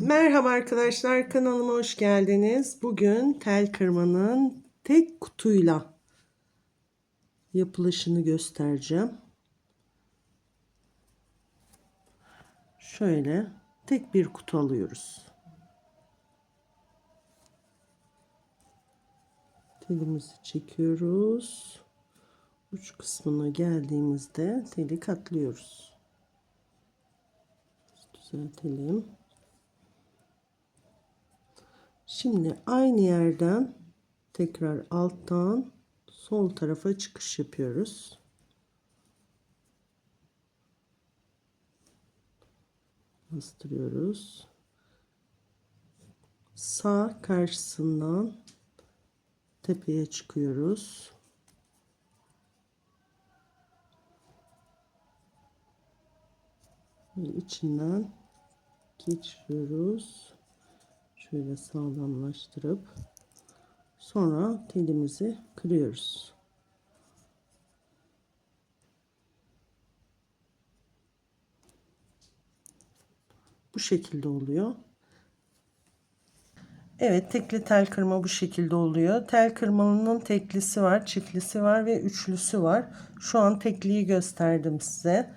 Merhaba arkadaşlar kanalıma hoş geldiniz. Bugün tel kırmanın tek kutuyla yapılışını göstereceğim. Şöyle tek bir kutu alıyoruz. Telimizi çekiyoruz. Uç kısmına geldiğimizde teli katlıyoruz. Düzeltelim. Şimdi aynı yerden tekrar alttan sol tarafa çıkış yapıyoruz. Bastırıyoruz. Sağ karşısından tepeye çıkıyoruz. İçinden geçiriyoruz şöyle sağlamlaştırıp sonra telimizi kırıyoruz. Bu şekilde oluyor. Evet tekli tel kırma bu şekilde oluyor. Tel kırmalının teklisi var, çiftlisi var ve üçlüsü var. Şu an tekliyi gösterdim size.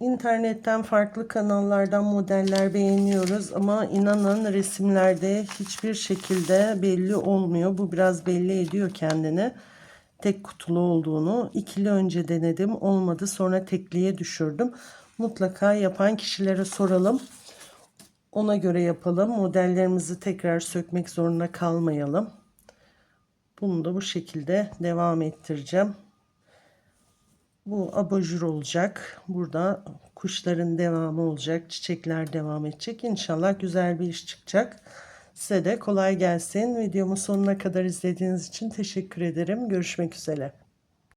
İnternetten farklı kanallardan modeller beğeniyoruz ama inanın resimlerde hiçbir şekilde belli olmuyor. Bu biraz belli ediyor kendini. Tek kutulu olduğunu. İkili önce denedim olmadı sonra tekliye düşürdüm. Mutlaka yapan kişilere soralım. Ona göre yapalım. Modellerimizi tekrar sökmek zorunda kalmayalım. Bunu da bu şekilde devam ettireceğim. Bu abajur olacak. Burada kuşların devamı olacak. Çiçekler devam edecek. İnşallah güzel bir iş çıkacak. Size de kolay gelsin. Videomu sonuna kadar izlediğiniz için teşekkür ederim. Görüşmek üzere.